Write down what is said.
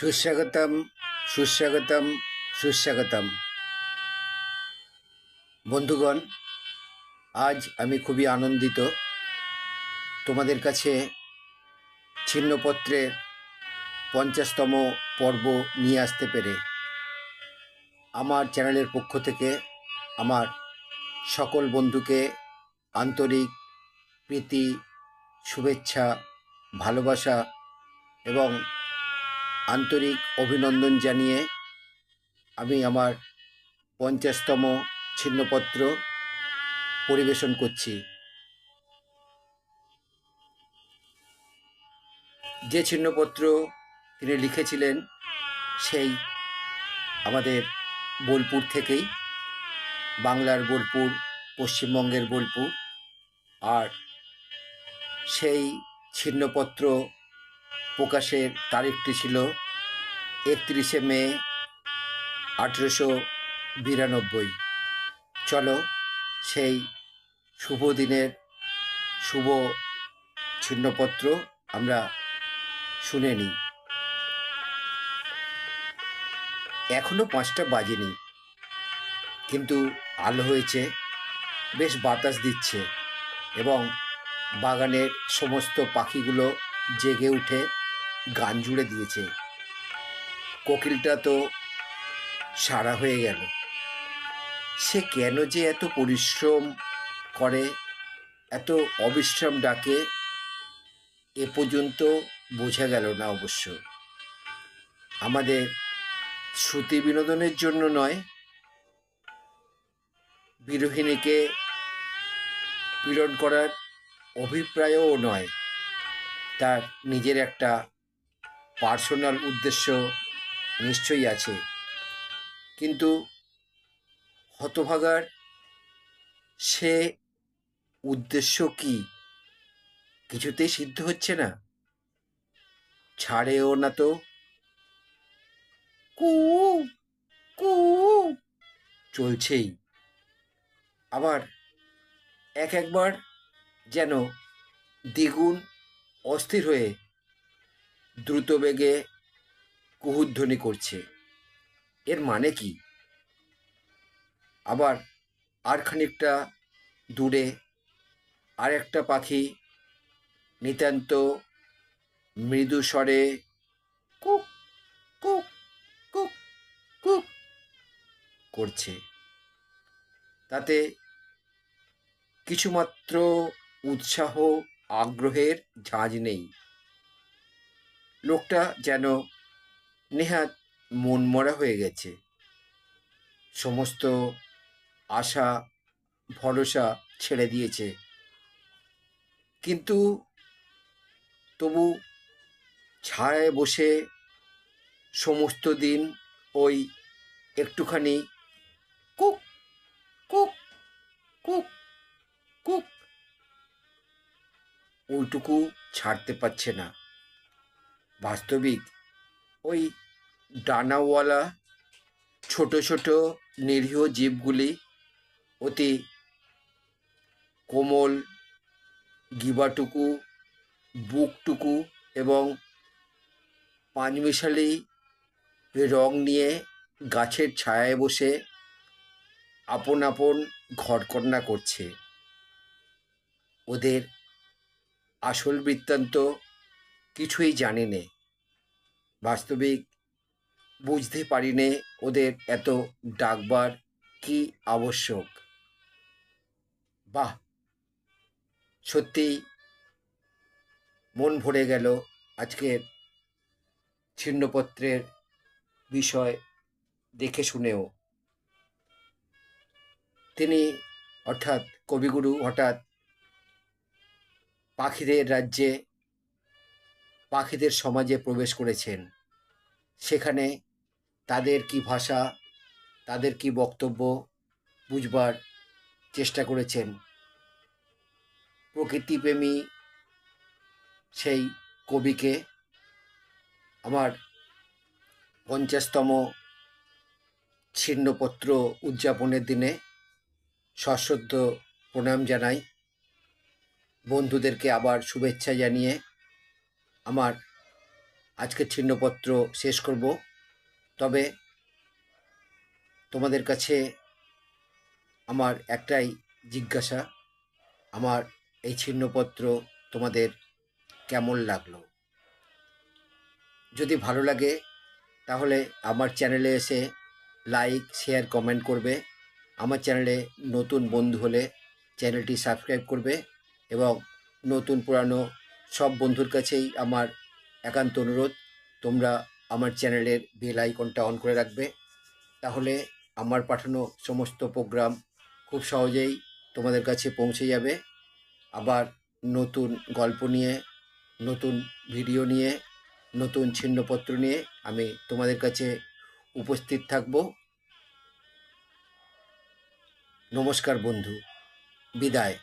সুস্বাগতম সুস্বাগতম সুস্বাগতম। বন্ধুগণ, আজ আমি খুবই আনন্দিত তোমাদের কাছে ছিন্নপত্রের পঞ্চাশতম পর্ব নিয়ে আসতে পেরে। আমার চ্যানেলের পক্ষ থেকে আমার সকল বন্ধুকে আন্তরিক প্রীতি, শুভেচ্ছা, ভালোবাসা এবং আন্তরিক অভিনন্দন জানিয়ে আমি আমার পঞ্চাশতম ছিন্নপত্র পরিবেশন করছি। যে ছিন্নপত্র তিনি লিখেছিলেন সেই আমাদের বোলপুর থেকেই, বাংলার বোলপুর, পশ্চিমবঙ্গের বোলপুর। আর সেই ছিন্নপত্র প্রকাশের তারিখটি ছিল একত্রিশে মে আঠেরোশো বিরানব্বই। চলো সেই শুভ দিনের শুভ ছিন্নপত্র আমরা শুনে নিই। এখনও পাঁচটা বাজেনি, কিন্তু আলো হয়েছে, বেশ বাতাস দিচ্ছে এবং বাগানের সমস্ত পাখিগুলো জেগে উঠে গান জুড়ে দিয়েছে। কোকিলটা তো সারা হয়ে গেল। সে কেন যে এত পরিশ্রম করে, এত অবিশ্রাম ডাকে, এ পর্যন্ত বোঝা গেল না অবশ্য। আমাদের শ্রুতি বিনোদনের জন্য নয়, বিরোহিণীকে পীড়ন করার অভিপ্রায়ও নয়। তার নিজের একটা পার্সোনাল উদ্দেশ্য নিশ্চয়ই আছে। কিন্তু হতভাগার সে উদ্দেশ্য কি কিছুতেই সিদ্ধ হচ্ছে না? ছাড়েও না তো? কু কু চলছেই। আবার এক একবার যেন দ্বিগুণ অস্থির হয়ে দ্রুত বেগে কুহুধ্বনি করছে। এর মানে কি? আবার আর খানিকটা দূরে আর একটা পাখি নিতান্ত মৃদু স্বরে কুক কুক কুক কুক করছে। তাতে কিছুমাত্র উৎসাহ, আগ্রহের ঝাঁজ নেই। লোকটা যেন নেহাত মনমরা হয়ে গেছে। সমস্ত আশা, ভরসা ছেড়ে দিয়েছে। কিন্তু তবু ছায়ায় বসে সমস্ত দিন ওই একটুখানি কুক কুক কুক কুক ওইটুকু ছাড়তে পারছে না। বাস্তবিক। ওই ডানাওয়ালা ছোট ছোট নিরীহ জীবগুলি অতি কোমল, গিবাটুকু, বুকটুকু এবং পাঁচমিশালি রং নিয়ে গাছের ছায়ায় বসে আপন আপন ঘরকন্যা করছে। ওদের আসল বৃত্তান্ত কিছুই জানি নে। বাস্তবিক বুঝতে পারি নে ওদের এত ডাকবার কি আবশ্যক। বাহ! সত্যি মন ভরে গেল আজকের ছিন্নপত্রের বিষয় দেখে শুনেও। তিনি অর্থাৎ কবিগুরু হঠাৎ পাখিদের রাজ্যে পাখিদের সমাজে প্রবেশ করেছেন। সেখানে তাদের কি ভাষা, তাদের কি বক্তব্য বুঝবার চেষ্টা করেছেন। প্রকৃতিপ্রেমী সেই কবিকে আমার পঞ্চাশতম ছিন্নপত্র উদযাপনের দিনে সশ্রদ্ধ প্রণাম জানাই। বন্ধুদেরকে আবার শুভেচ্ছা জানিয়ে আমার আজকের ছিন্নপত্র শেষ করব। তবে তোমাদের কাছে আমার একটাই জিজ্ঞাসা, আমার এই ছিন্নপত্র তোমাদের কেমন লাগল? যদি ভালো লাগে, তাহলে আমার চ্যানেলে এসে লাইক, শেয়ার, কমেন্ট করবে। আমার চ্যানেলে নতুন বন্ধু হলে চ্যানেলটি সাবস্ক্রাইব করবে এবং নতুন পুরানো সব বন্ধুর কাছেই আমার একান্ত অনুরোধ। তোমরা আমার চ্যানেলের বেল আইকনটা অন করে রাখবে। তাহলে আমার পাঠানো সমস্ত প্রোগ্রাম খুব সহজেই তোমাদের কাছে পৌঁছে যাবে। আবার নতুন গল্প নিয়ে, নতুন ভিডিও নিয়ে, নতুন ছিন্নপত্র নিয়ে আমি তোমাদের কাছে উপস্থিত থাকব। নমস্কার বন্ধু। বিদায়।